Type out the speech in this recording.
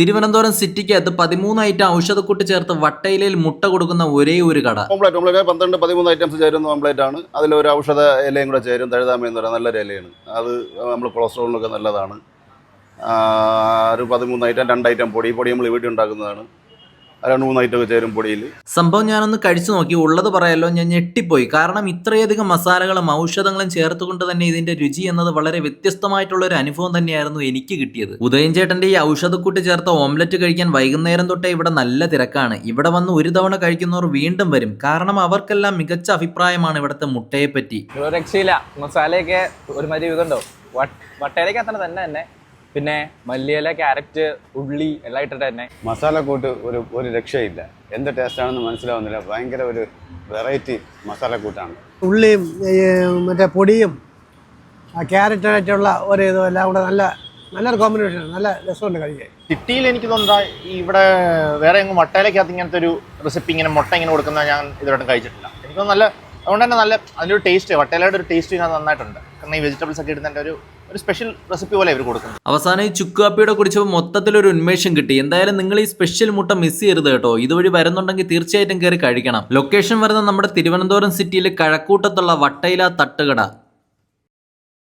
തിരുവനന്തപുരം സിറ്റിക്കകത്ത് പതിമൂന്ന് ഐറ്റം ഔഷധക്കൂട്ട് ചേർത്ത് വട്ടയിലയിൽ മുട്ട കൊടുക്കുന്ന ഒരേ ഒരു കട. ഓംപ്ലേറ്റ് ഓംപ്ലേറ്റ് പന്ത്രണ്ട് പതിമൂന്ന് ഐറ്റംസ് ചേരുന്ന ഓംപ്ലേറ്റ് ആണ്. അതിലൊരു ഔഷധ ഇലയും കൂടെ ചേരും. തഴുതാമ എന്ന് പറയുന്ന നല്ലൊരു ഇലയാണ്. അത് നമ്മൾ കൊളസ്ട്രോളിനൊക്കെ നല്ലതാണ്. ഒരു പതിമൂന്ന് ഐറ്റം രണ്ട് ഐറ്റം പൊടി. പൊടി നമ്മൾ വീട്ടിൽ ഉണ്ടാക്കുന്നതാണ്. രണ്ട് ചേരും പൊടിയിൽ സംഭവം ഞാനൊന്ന് കഴിച്ചു നോക്കി. ഉള്ളത് പറയാലോ ഞാൻ ഞെട്ടിപ്പോയി. കാരണം ഇത്രയധികം മസാലകളും ഔഷധങ്ങളും ചേർത്തുകൊണ്ട് തന്നെ ഇതിന്റെ രുചി എന്നത് വളരെ വ്യത്യസ്തമായിട്ടുള്ള ഒരു അനുഭവം തന്നെയായിരുന്നു എനിക്ക് കിട്ടിയത്. ഉദയൻ ചേട്ടന്റെ ഈ ഔഷധക്കൂട്ട് ചേർത്ത ഓംലറ്റ് കഴിക്കാൻ വൈകുന്നേരം തൊട്ടേ ഇവിടെ നല്ല തിരക്കാണ്. ഇവിടെ വന്ന് ഒരു തവണ കഴിക്കുന്നവർ വീണ്ടും വരും. കാരണം അവർക്കെല്ലാം മികച്ച അഭിപ്രായമാണ് ഇവിടുത്തെ മുട്ടയെ പറ്റി ഒരു രക്ഷയില്ല. മസാലയൊക്കെ ഒരുമാതിരി ഇതുണ്ടോ? വട്ടയിലേക്ക് അത്ര തന്നെ തന്നെ പിന്നെ മല്ലിയില ക്യാരറ്റ് ഉള്ളി എല്ലാം ഇട്ടിട്ട് തന്നെ. മസാല കൂട്ട് ഒരു ഒരു രക്ഷയില്ല. എന്ത് ടേസ്റ്റാണെന്ന് മനസ്സിലാവുന്നില്ല. ഭയങ്കര ഒരു വെറൈറ്റി മസാല കൂട്ടാണ്. ഉള്ളിയും മറ്റേ പൊടിയും ആ ക്യാരറ്റായിട്ടുള്ള ഒരു ഇതും എല്ലാം കൂടെ നല്ല നല്ലൊരു കോമ്പിനേഷൻ നല്ല രസമുണ്ട് കഴിക്കാൻ. സിറ്റിയിൽ എനിക്ക് തോന്നുന്നത് ഇവിടെ വേറെ എങ്ങും വട്ടയിലേക്കകത്ത് ഇങ്ങനത്തെ ഒരു റെസിപ്പി ഇങ്ങനെ മുട്ട ഇങ്ങനെ കൊടുക്കുന്ന ഞാൻ ഇതുവരെ കഴിച്ചിട്ടില്ല. എനിക്ക് നല്ല അതുകൊണ്ട് തന്നെ നല്ല അതിന്റെ ഒരു ടേസ്റ്റ് വട്ടയിലയുടെ ഒരു ടേസ്റ്റ് ഇതിനകത്ത് നന്നായിട്ടുണ്ട്. കാരണം ഈ വെജിറ്റബിൾസ് ഒക്കെ ഇടുന്നതിന്റെ ഒരു ഒരു സ്പെഷ്യൽ റെസിപ്പി പോലെ ഇവർ കൊടുക്കുന്നത് അവസാനം ഈ ചുക്ക് കാപ്പിയുടെ കുടിച്ചപ്പോൾ മൊത്തത്തിലൊരു ഉന്മേഷം കിട്ടി. എന്തായാലും നിങ്ങൾ ഈ സ്പെഷ്യൽ മുട്ട മിസ് ചെയ്യരുത് കേട്ടോ. ഇതുവഴി വരുന്നുണ്ടെങ്കിൽ തീർച്ചയായിട്ടും കയറി കഴിക്കണം. ലൊക്കേഷൻ വരുന്നത് നമ്മുടെ തിരുവനന്തപുരം സിറ്റിയിലെ കഴക്കൂട്ടത്തുള്ള വട്ടയില തട്ടുകട.